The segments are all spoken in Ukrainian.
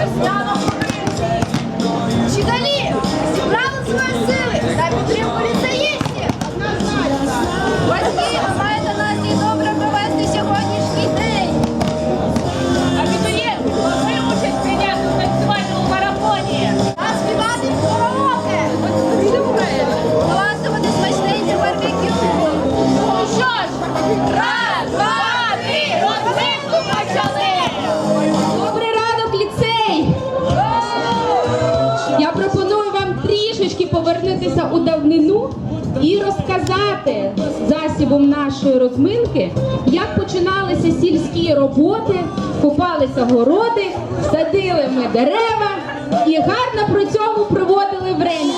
у весняну давнину і розказати засібом нашої розминки, як починалися сільські роботи, купалися городи, садили ми дерева і гарно про цьому проводили время.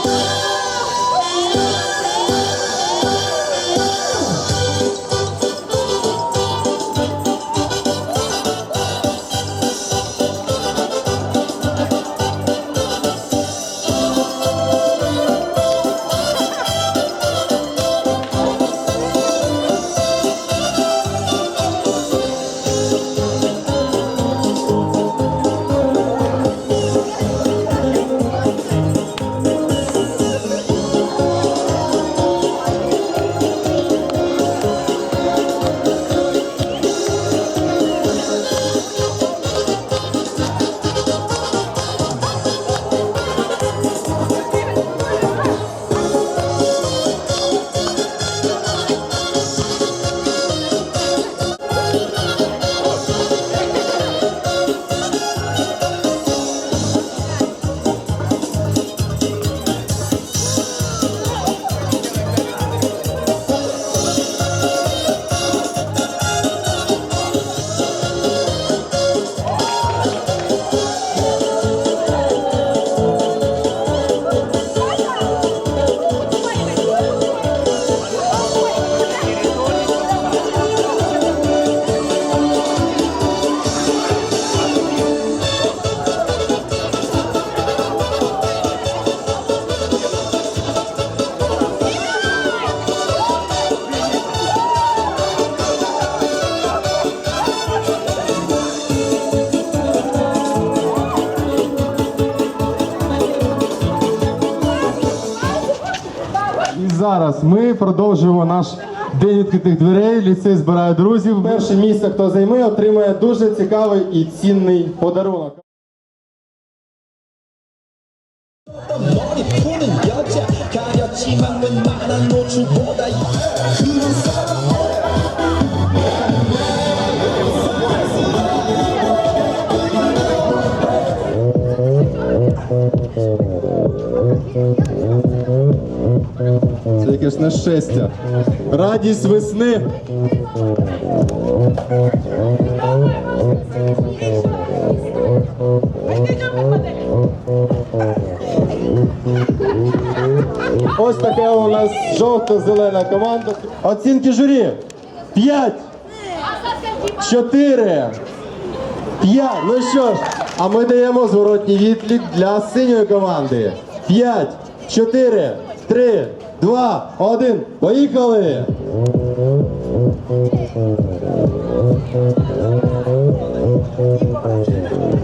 Зараз ми продовжуємо наш день відкритих дверей. Ліцей збирає друзів. Перше місце, хто займе, отримає дуже цікавий і цінний подарунок. Це якесь нещастя. Радість весни. Ось така у нас жовто-зелена команда. Оцінки журі. П'ять. Чотири. П'ять. Ну що ж, а ми даємо зворотній відлік для синьої команди. П'ять, чотири, три, два, один. Поїхали!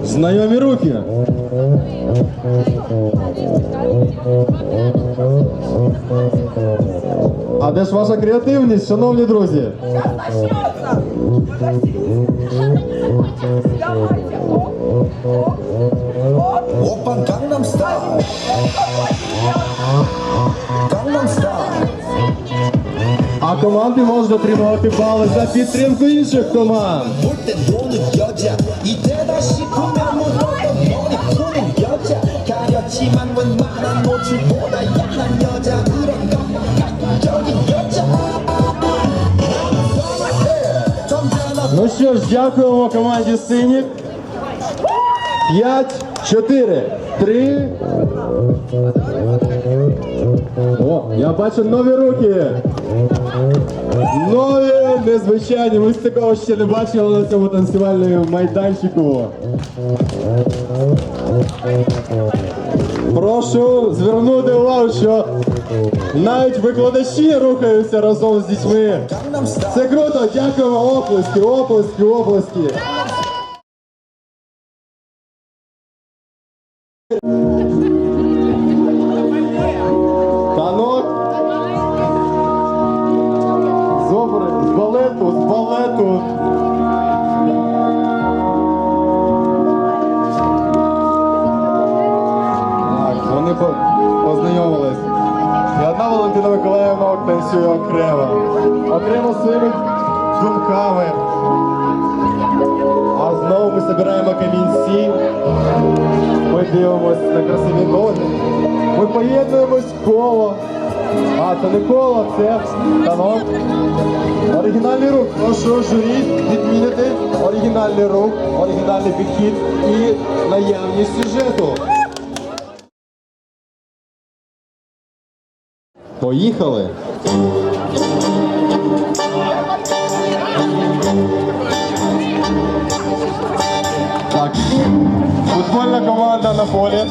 Знайомі руки. А де ж ваша креативність, шановні друзі? команди можуть отримувати бали за підтримку інших команд. Ну що ж, дякуємо команді синіх. 5, 4, 3. О, я бачу нові руки. Нові, незвичайні. Ми з такого ще не бачили на цьому танцювальному майданчику. Прошу звернути увагу, що навіть викладачі рухаються разом з дітьми. Це круто, дякуємо, оплески, оплески, оплески. Вони по- познайомились. І одна Валентина Миколаївна танцює окремо. Окремо своїми думками. А знову ми збираємо камінці. Ми дивимось на красиві ноги. Ми поєднуємось в коло. А, це не коло, це танок. Оригінальний рух. Прошу журі відмінити оригінальний рух, оригінальний підхід і наявність сюжету. Поїхали. Так, футбольна команда на полі.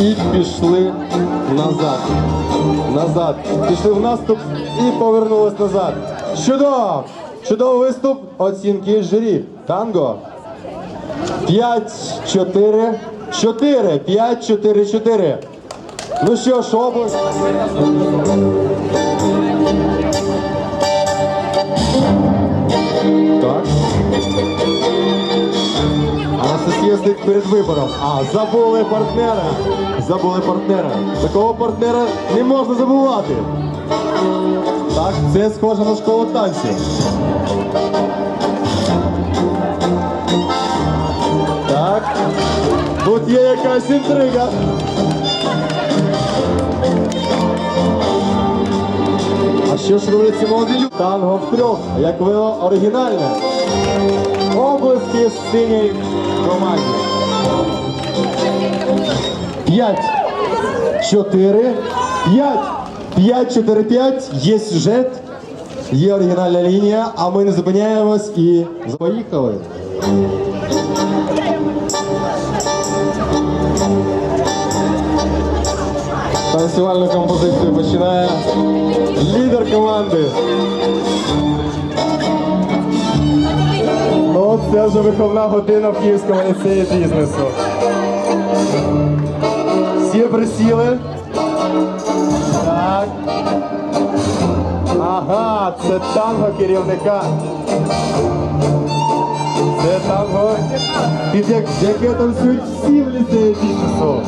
І пішли назад. Назад. Пішли в наступ і повернулись назад. Чудово! Чудовий виступ. Оцінки журі. Танго. 5, 4, 4, 5, 4, 4. Ну що ж, область. Стоїть перед вибором. А, забули партнера. Забули партнера. Такого партнера не можна забувати. Так, це схоже на школу танців. Так. Тут є якась інтрига. А що ж роблять ці молоді люди? Танго втрьох, як вино оригінальне. Облески синій команді. П'ять. Чотири. П'ять. П'ять, чотири, п'ять. Є сюжет. Є оригінальна лінія, а ми не зупиняємось і поїхали. Танцювальну композицію починає лідер команди. Вже виховна година в Київському ліцеї бізнесу. Всі присіли. Так. Ага, це танго керівника. Це танго, під як, яке танцюють всі в ліцеї бізнесу.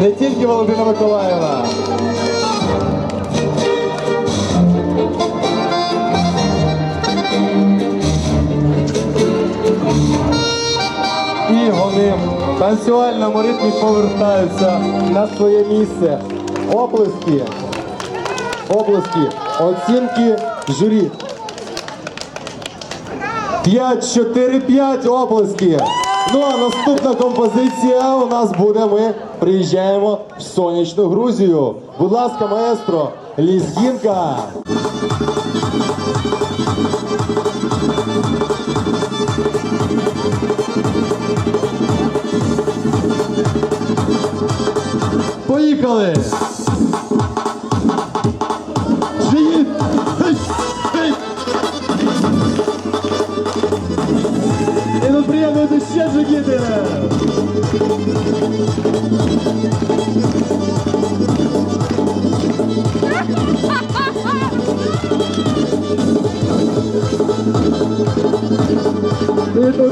Не тільки Валентина Миколаївна. І вони в танцювальному ритмі повертаються на своє місце. Оплески. Оплески. Оцінки журі. 5, 4, 5 оплески. Ну а наступна композиція у нас буде. Ми приїжджаємо в сонячну Грузію. Будь ласка, маестро, лізгінка. Поїхали!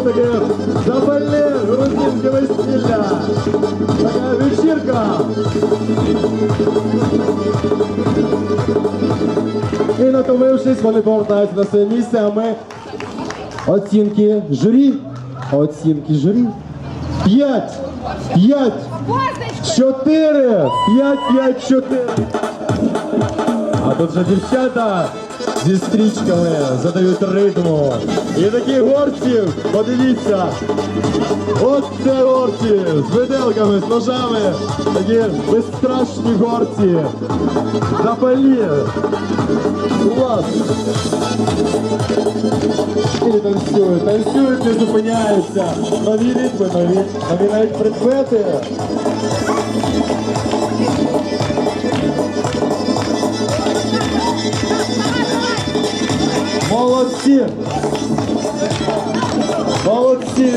Таке запальне грузинське весілля! Така вечірка! І натомившись, вони повертаються на своє місце, а ми оцінки журі. Оцінки журі. П'ять, п'ять, чотири, п'ять, п'ять, чотири. А тут же дівчата зі стрічками задають ритму. І такі горці, подивіться. От це горці з виделками, з ножами. Такі безстрашні горці. Запалі. Клас. І танцюють, танцюють, не зупиняються. Нові ритми, нові, нові навіть предмети. Молодці! Молодці!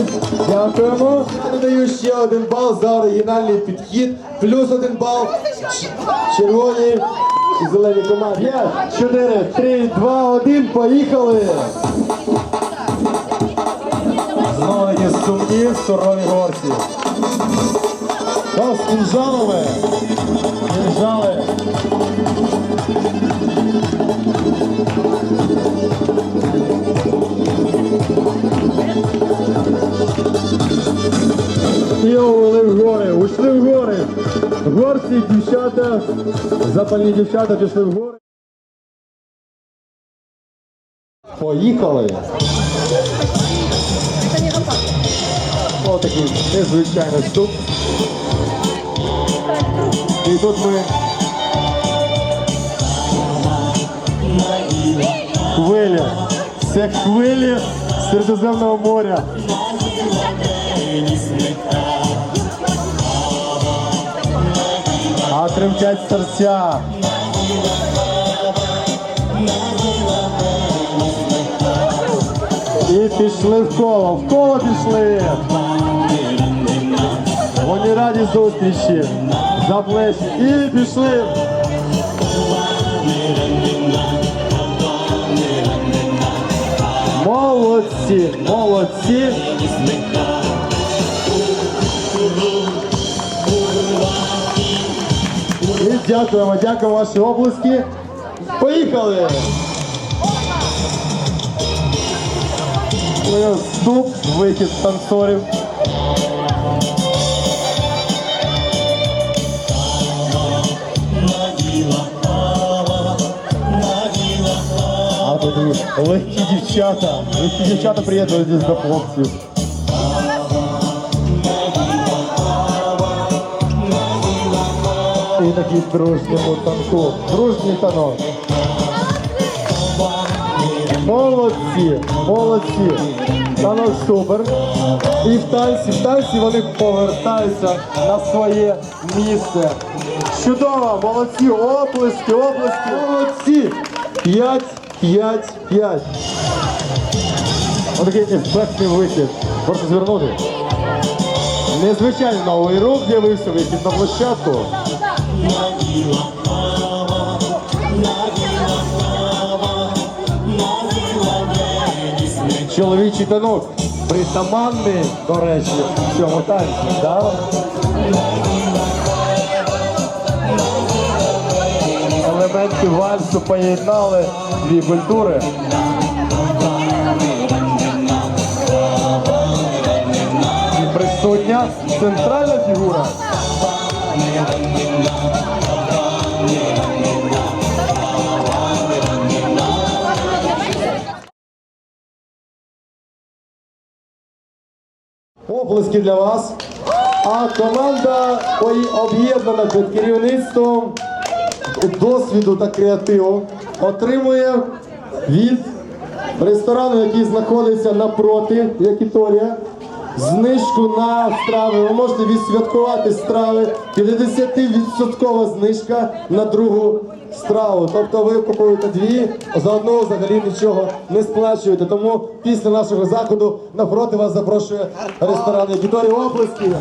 Дякуємо. Я додаю ще один бал за оригінальний підхід. Плюс один бал ч- червоній і зеленій команді. 5, 4, 3, 2, 1, поїхали! Знову такі сумні, сурові горці. З кінжалами. Кінжали. Ушли в гори. Горці, дівчата, запальні дівчата пішли в гори. Поїхали. Ось такий незвичайний вступ. І тут ми хвилі. Це хвилі Середземного моря. А тремтять серця. І пішли в коло, в коло пішли. Вони раді зустрічі. За плечі. І пішли. Молодці, молодці. дякуємо, дякуємо ваші облиски. Поїхали! Ну, Вступ, вихід танцорів. А тут і легкі дівчата. Легкі дівчата приєднуються до хлопців. І такий дружньому танку. Дружній танок. Молодці, молодці. Танок супер. І в танці, в танці вони повертаються на своє місце. Чудово, молодці, оплески, оплески, молодці. П'ять, п'ять, п'ять. Отакий ефектний вихід. Прошу звернути. Незвичайний новий рух з'явився вихід на площадку. Чоловічий танок. Притаманний, до речі, в цьому танці. Да? Елементи вальсу поєднали дві культури. І присутня центральна фігура. Оплески для вас. А команда об'єднана під керівництвом досвіду та креативу отримує від ресторану, який знаходиться напроти Якіторія, знижку на страви. Ви можете відсвяткувати страви. 50% знижка на другу страву. Тобто ви купуєте дві, за одну взагалі нічого не сплачуєте. Тому після нашого заходу напроти вас запрошує ресторан Якіторія. Оплески!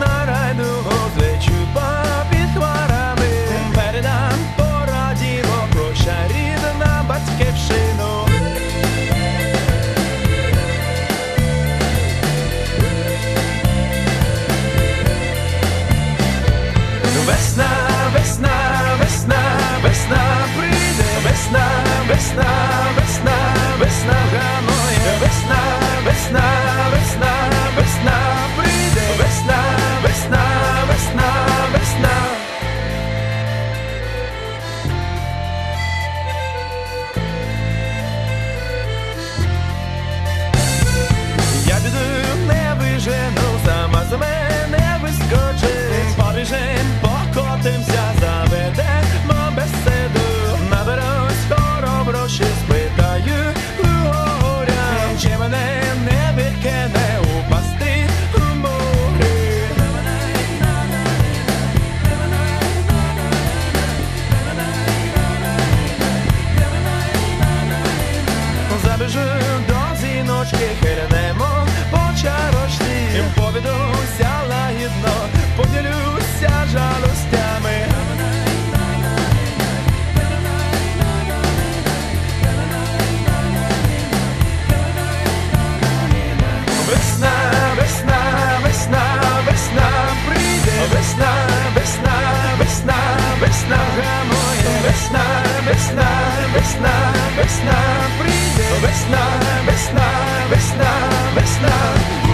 На райдугу, злечу попід хмарами Передам порадіво, прощай рідна батьківщину. Весна, весна, весна, весна прийде, весна, весна, весна, весна гамує, весна, весна, весна, весна до зіночки, хирнемо по чарочці Повідуся лагідно, поділюся жалостями. Весна, весна, весна, весна прийде, весна, весна, весна, весна гамує, весна, весна, весна, весна прийде, весна, весна, весна, весна.